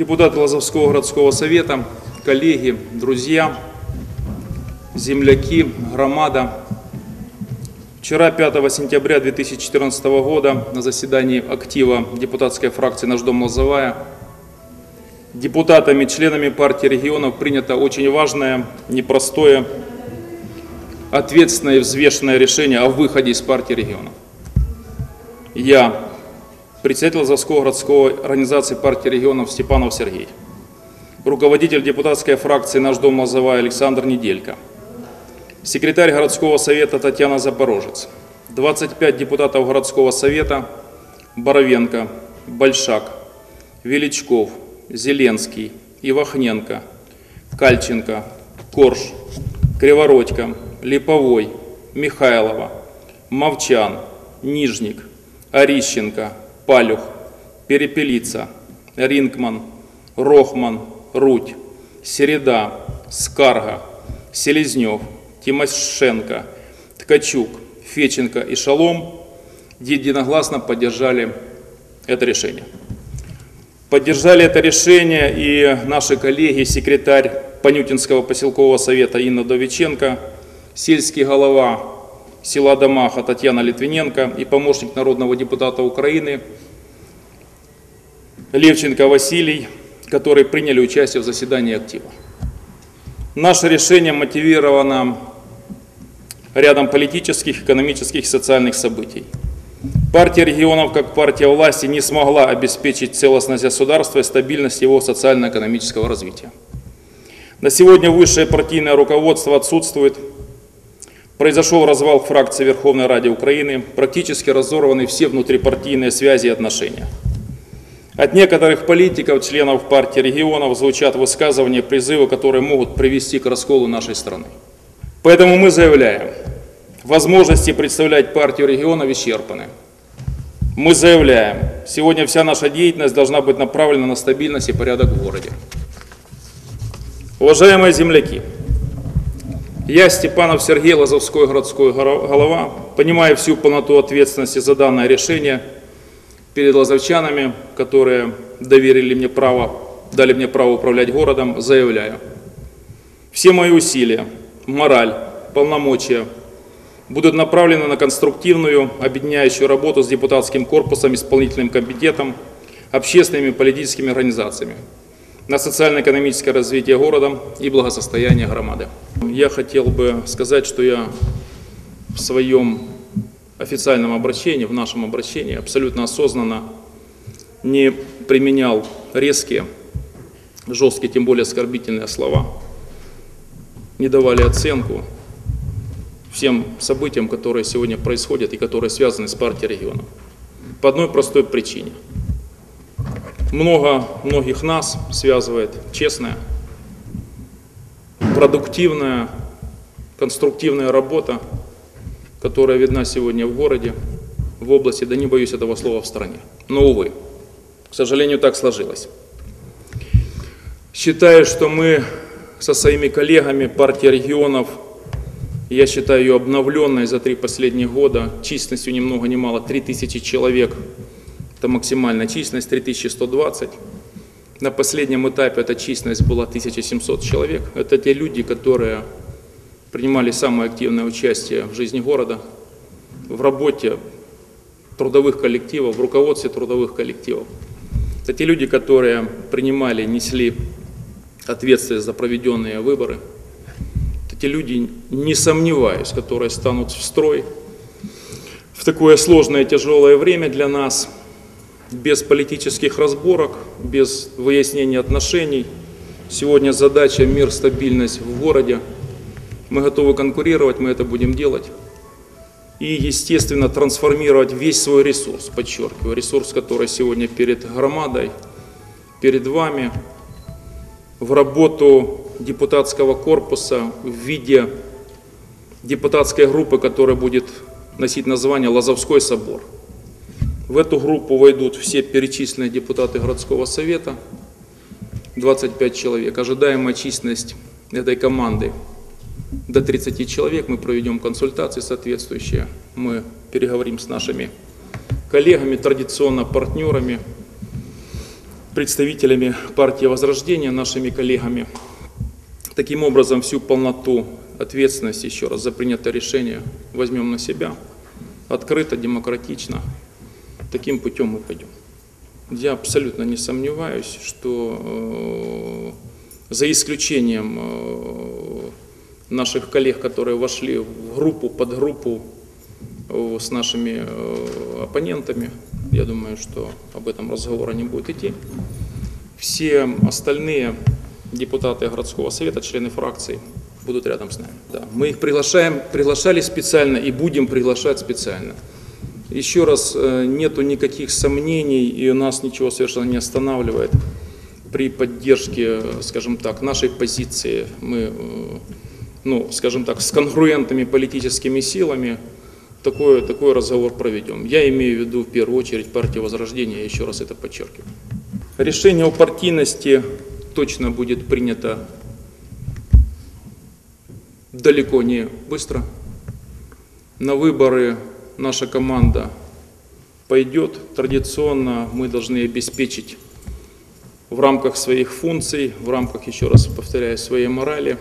депутаты Лазовского городского совета, коллеги, друзья, земляки, громада. Вчера, 5 сентября 2014 года, на заседании актива депутатской фракции «Наш дом Лозовая» депутатами, членами партии регионов принято очень важное, непростое, ответственное и взвешенное решение о выходе из партии регионов. Я, председатель Лазовского городской организации партии регионов Степанов Сергей, руководитель депутатской фракции «Наш дом Лозовая» Александр Неделько, секретарь городского совета Татьяна Запорожец, 25 депутатов городского совета Боровенко, Большак, Величков, Зеленский, Ивахненко, Кальченко, Корж, Кривородько, Липовой, Михайлова, Мовчан, Нижник, Орищенко, Палюх, Перепелица, Ринкман, Рохман, Руть, Середа, Скарга, Селезнев, Тимошенко, Ткачук, Феченко и Шалом единогласно поддержали это решение. Поддержали это решение и наши коллеги, секретарь Панютинского поселкового совета Инна Довиченко, сельский голова села Домаха Татьяна Литвиненко и помощник народного депутата Украины Левченко Василий, которые приняли участие в заседании актива. Наше решение мотивировано рядом политических, экономических и социальных событий. Партия регионов, как партия власти, не смогла обеспечить целостность государства и стабильность его социально-экономического развития. На сегодня высшее партийное руководство отсутствует. Произошел развал фракции Верховной Ради Украины, практически разорваны все внутрипартийные связи и отношения. От некоторых политиков, членов партии регионов, звучат высказывания, призывы, которые могут привести к расколу нашей страны. Поэтому мы заявляем, возможности представлять партию регионов исчерпаны. Мы заявляем, сегодня вся наша деятельность должна быть направлена на стабильность и порядок в городе. Уважаемые земляки, я, Степанов Сергей, Лазовской городской голова, понимая всю полноту ответственности за данное решение перед лазовчанами, которые доверили мне право, дали мне право управлять городом, заявляю. Все мои усилия, мораль, полномочия будут направлены на конструктивную, объединяющую работу с депутатским корпусом, исполнительным комитетом, общественными и политическими организациями, на социально-экономическое развитие города и благосостояние громады. Я хотел бы сказать, что я в своем официальном обращении, в нашем обращении абсолютно осознанно не применял резкие, жесткие, тем более оскорбительные слова, не давали оценку всем событиям, которые сегодня происходят и которые связаны с партией регионов. По одной простой причине. Много многих нас связывает честная, продуктивная, конструктивная работа, которая видна сегодня в городе, в области, да не боюсь этого слова, в стране. Но, увы, к сожалению, так сложилось. Считаю, что мы со своими коллегами партии регионов – я считаю ее обновленной за три последних года, численностью ни много ни мало 3000 человек. Это максимальная численность, 3120. На последнем этапе эта численность была 1700 человек. Это те люди, которые принимали самое активное участие в жизни города, в работе трудовых коллективов, в руководстве трудовых коллективов. Это те люди, которые принимали, несли ответственность за проведенные выборы – те люди, не сомневаюсь, которые станут в строй в такое сложное тяжелое время для нас, без политических разборок, без выяснения отношений. Сегодня задача мир, стабильность в городе. Мы готовы конкурировать, мы это будем делать. И, естественно, трансформировать весь свой ресурс, подчеркиваю, ресурс, который сегодня перед громадой, перед вами, в работу депутатского корпуса в виде депутатской группы, которая будет носить название Лазовской собор. В эту группу войдут все перечисленные депутаты городского совета, 25 человек. Ожидаемая численность этой команды до 30 человек. Мы проведем консультации соответствующие. Мы переговорим с нашими коллегами, традиционно партнерами. представителями партии Возрождения, нашими коллегами. Таким образом, всю полноту ответственности еще раз за принятое решение возьмем на себя. Открыто, демократично. Таким путем мы пойдем. Я абсолютно не сомневаюсь, что э, за исключением э, наших коллег, которые вошли в группу, подгруппу э, с нашими э, оппонентами, я думаю, что об этом разговора не будет идти. Все остальные депутаты городского совета, члены фракций будут рядом с нами. Да. Мы их приглашаем, приглашали специально и будем приглашать специально. Еще раз, э, нету никаких сомнений и у нас ничего совершенно не останавливает при поддержке, скажем так, нашей позиции. Мы, э, ну, скажем так, с конгруентными политическими силами такой, такой разговор проведем. Я имею в виду в первую очередь партию Возрождения, еще раз это подчеркиваю. Решение о партийности точно будет принято далеко не быстро. На выборы наша команда пойдет. Традиционно мы должны обеспечить в рамках своих функций, в рамках, еще раз повторяю, своей морали,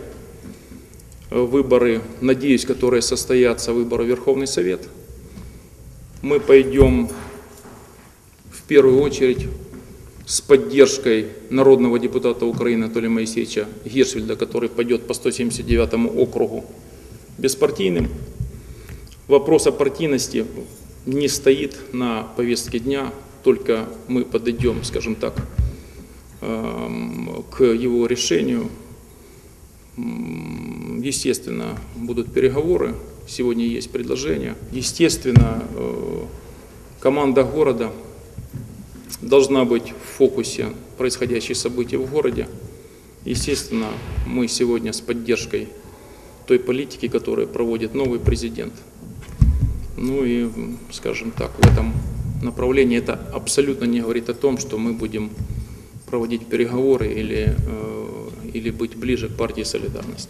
выборы, надеюсь, которые состоятся, выборы Верховный Совет. Мы пойдем в первую очередь с поддержкой народного депутата Украины Анатолия Моисеевича Гиршвельда, который пойдет по 179 округу беспартийным. Вопрос о партийности не стоит на повестке дня, только мы подойдем, скажем так, эм, к его решению. Естественно, будут переговоры, сегодня есть предложение. Естественно, э, команда города – должна быть в фокусе происходящих событий в городе. Естественно, мы сегодня с поддержкой той политики, которую проводит новый президент. Ну и, скажем так, в этом направлении это абсолютно не говорит о том, что мы будем проводить переговоры или, э, или быть ближе к партии «Солидарность».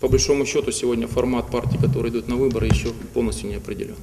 По большому счету, сегодня формат партий, которые идут на выборы, еще полностью не определен.